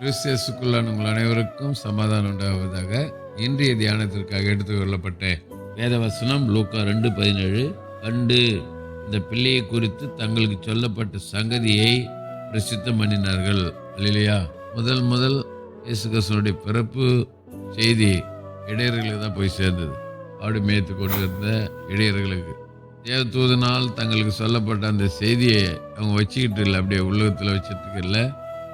கிறிஸ்தியசுக்குள்ளான உங்கள் அனைவருக்கும் சமாதானம் உண்டாவதாக இன்றைய தியானத்திற்காக எடுத்துக்கொள்ளப்பட்ட வேதவசனம் லூக்கா ரெண்டு பதினேழு. கண்டு இந்த பிள்ளையை குறித்து தங்களுக்கு சொல்லப்பட்ட சங்கதியை பிரசித்தம் பண்ணினார்கள். இல்லையா முதல் முதல் இயேசு பிறப்பு செய்தி இடையர்களுக்கு தான் போய் சேர்ந்தது. ஆடு மேய்த்து கொண்டு இருந்த இடையர்களுக்கு தேவதூதனால் தங்களுக்கு சொல்லப்பட்ட அந்த செய்தியை அவங்க வச்சுக்கிட்டு இல்லை அப்படியே உள்ளகத்தில் வச்சுட்டு இல்லை.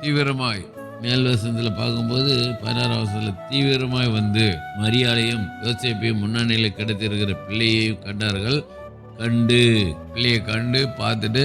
தீவிரமாய் மேல் வசனத்தில் பார்க்கும்போது பதினாறாம் வசனத்தில் தீவிரமாய் வந்து மரியாதையும் யோசிப்பையும் முன்னணியில் கிடைத்திருக்கிற பிள்ளையையும் கண்டார்கள். கண்டு பிள்ளையை கண்டு பார்த்துட்டு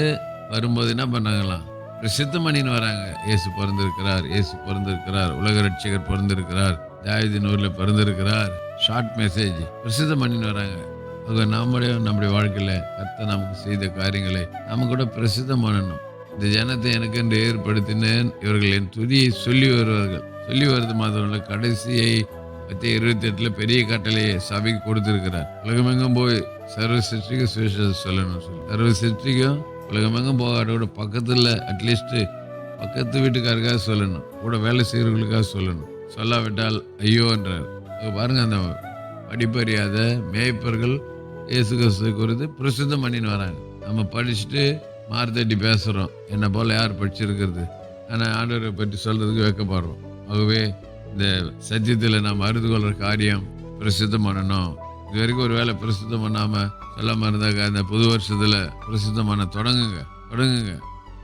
வரும்போது என்ன பண்ணாங்களாம்? பிரசித்த மணின்னு வராங்க. இயேசு பிறந்திருக்கிறார் இயேசு பிறந்திருக்கிறார் உலக ரட்சகர் பிறந்திருக்கிறார் தாவிதின் ஊரில் பிறந்திருக்கிறார். ஷார்ட் மெசேஜ் பிரசித்த மணின்னு வராங்க. அவங்க நம்முடைய நம்முடைய வாழ்க்கையில் கத்த நமக்கு செய்த காரியங்களை நம்ம கூட பிரசித்தம் பண்ணணும் இந்த ஜனத்தை எனக்கு என்று ஏற்படுத்தினேன். இவர்கள் என் துதியை சொல்லி வருவார்கள். சொல்லி வருது மாத்திரம் கடைசியை பற்றி இருபத்தி எட்டில் பெரிய கட்டளையை சபைக்கு கொடுத்துருக்கிறார். உலகமெங்கும் போய் சர்வ சிருஷ்டிக்கும் சுவிசேஷம் சொல்லணும் சொல்லி. சர்வ சிருஷ்டிக்கும் உலகமெங்கும் போகாட்டோட பக்கத்தில் அட்லீஸ்ட்டு பக்கத்து வீட்டுக்காருக்காக சொல்லணும். கூட வேலை செய்கிறவங்களுக்காக சொல்லணும். சொல்லாவிட்டால் ஐயோன்றார் என்றார். பாருங்க அந்த படிப்பறியாத மேய்ப்பர்கள் இயேசு கிறிஸ்து குறித்து பிரசித்தம் பண்ணின்னு வராங்க. நம்ம படிச்சுட்டு மார்த்தட்டி பேசுகிறோம் என்னை போல் யார் படிச்சிருக்கிறது? ஆனால் ஆண்டவரை பற்றி சொல்கிறதுக்கு வைக்கப்படுறோம். ஆகவே இந்த சத்தியத்தில் நாம் அறிந்து கொள்கிற காரியம் பிரசித்தம் பண்ணணும் இது வரைக்கும் ஒரு வேலை பிரசித்தம் பண்ணாமல் சொல்லாமல் இருந்தாக்க அந்த புது வருஷத்தில் பிரசித்தம் பண்ண தொடங்குங்க. தொடங்குங்க.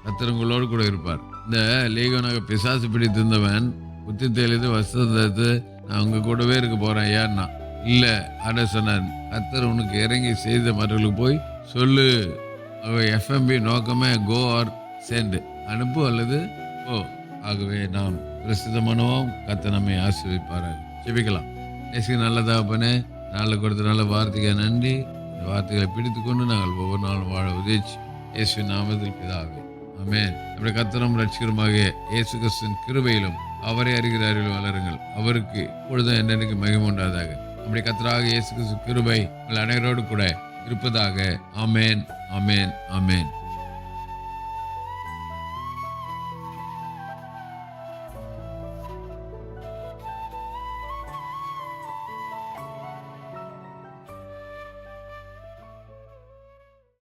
கத்திரங்களோடு கூட இருப்பார். இந்த லேகோனாக பிசாசு பிடித்திருந்தவன் புத்தி தெளிந்து வசந்தது நான் உங்கள் கூடவே இருக்க போகிறேன் ஏன்னா இல்லை ஆட சொன்னார் கத்தர் உனக்கு இறங்கி செய்த மற்றவர்களுக்கு போய் சொல்லு. எஃப்எம்பி நோக்கமே கோ ஆர் சென்ட் அனுப்பு அல்லது ஓ ஆகவே நாம் பிரசித்தமானவோம் கத்த நம்மை ஆசிர்விப்பார்கள் ஜெபிக்கலாம். நேசிக்க நல்லதாப்பனே நாளில் கொடுத்த நல்ல வார்த்தைக்கு நன்றி. இந்த வார்த்தைகளை பிடித்து கொண்டு நாங்கள் ஒவ்வொரு நாளும் வாழ உதவிச்சு இயேசு நாமத்தில் பிதாவே. ஆமே நம்முடைய கத்தனம் ரட்சிகரமாக இயேசு கிறிஸ்தன் கிருபையிலும் அவரை அறிகிற அறிவில் வளருங்கள். அவருக்கு இப்பொழுதும் என்னென்னைக்கு மகிமை உண்டாதாக நம்முடைய கத்தராக இயேசு கிறிஸ்து கிருபை உங்கள் அனைவரோடு கூட இருப்பதாக. ஆமேன். ஆமென் ஆமென்